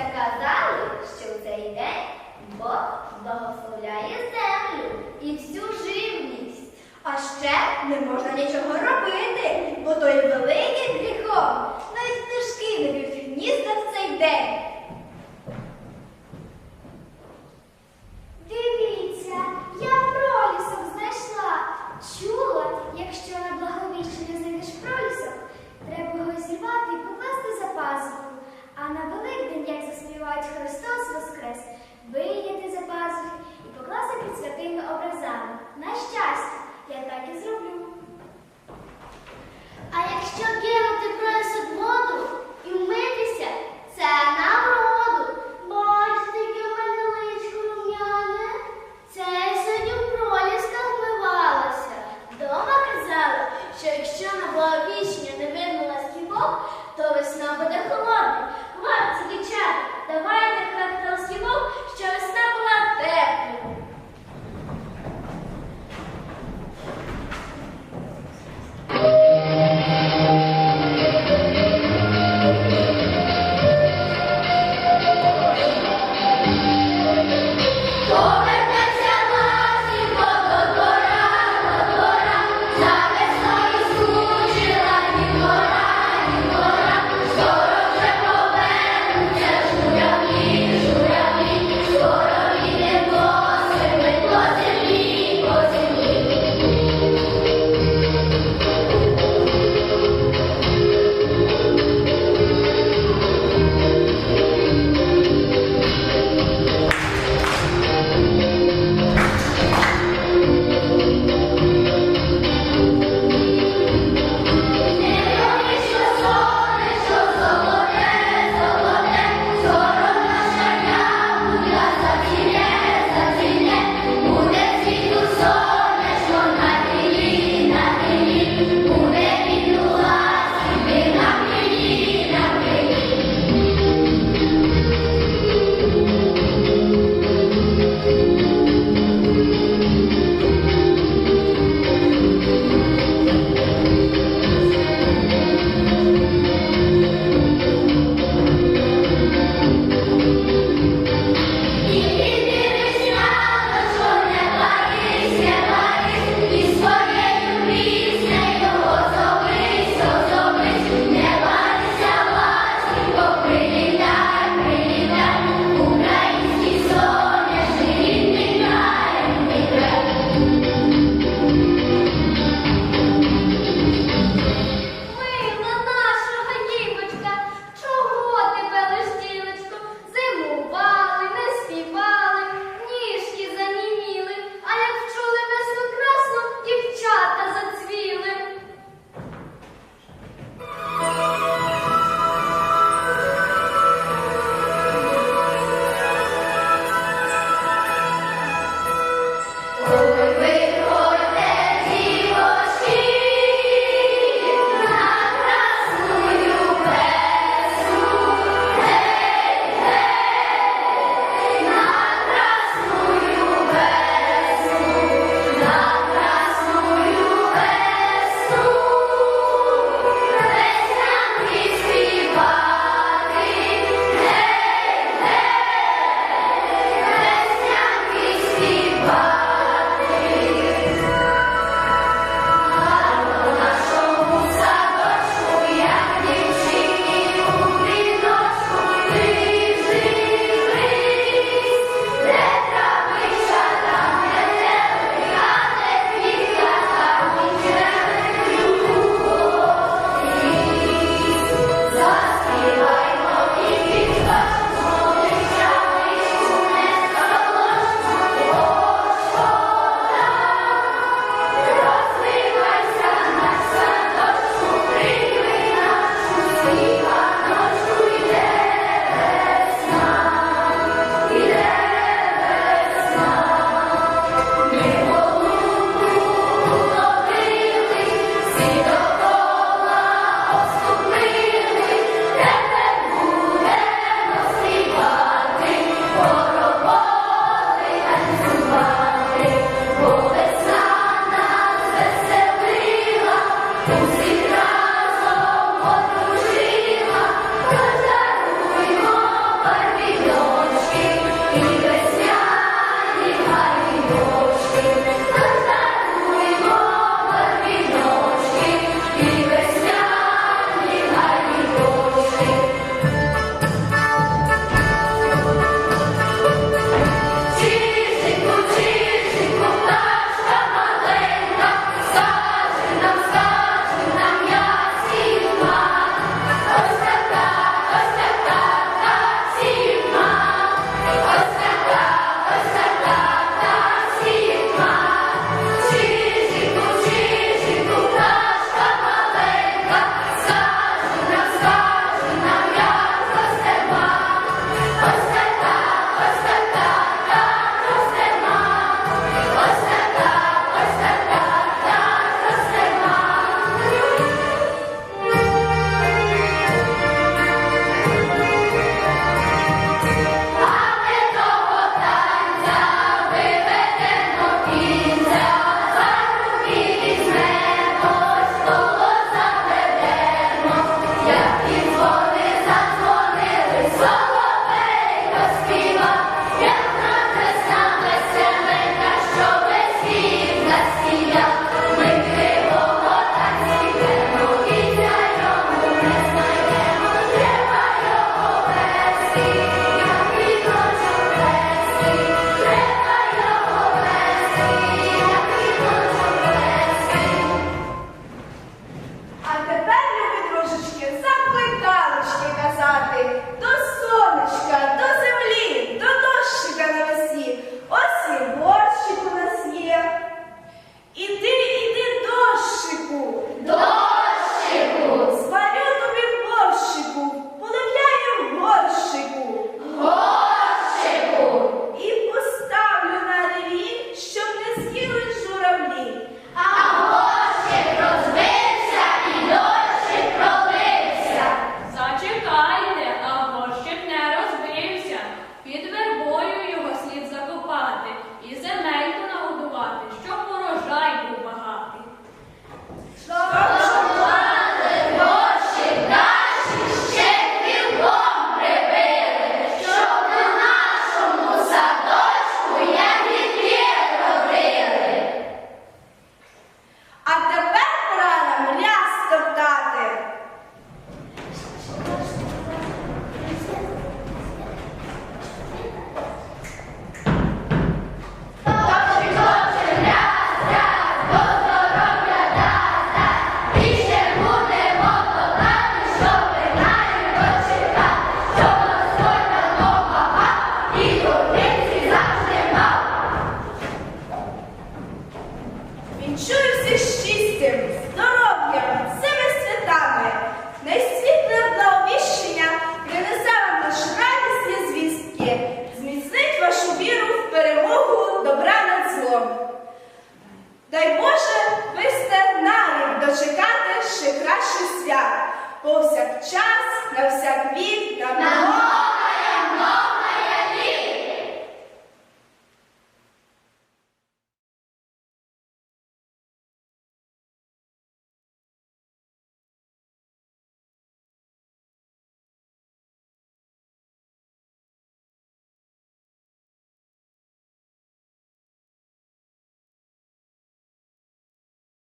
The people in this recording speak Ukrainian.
казали, що в цей день Бог благословляє землю і всю живність. А ще не можна нічого робити, бо той великий великим гріхом. Навіть пташки не б'ють в цей день.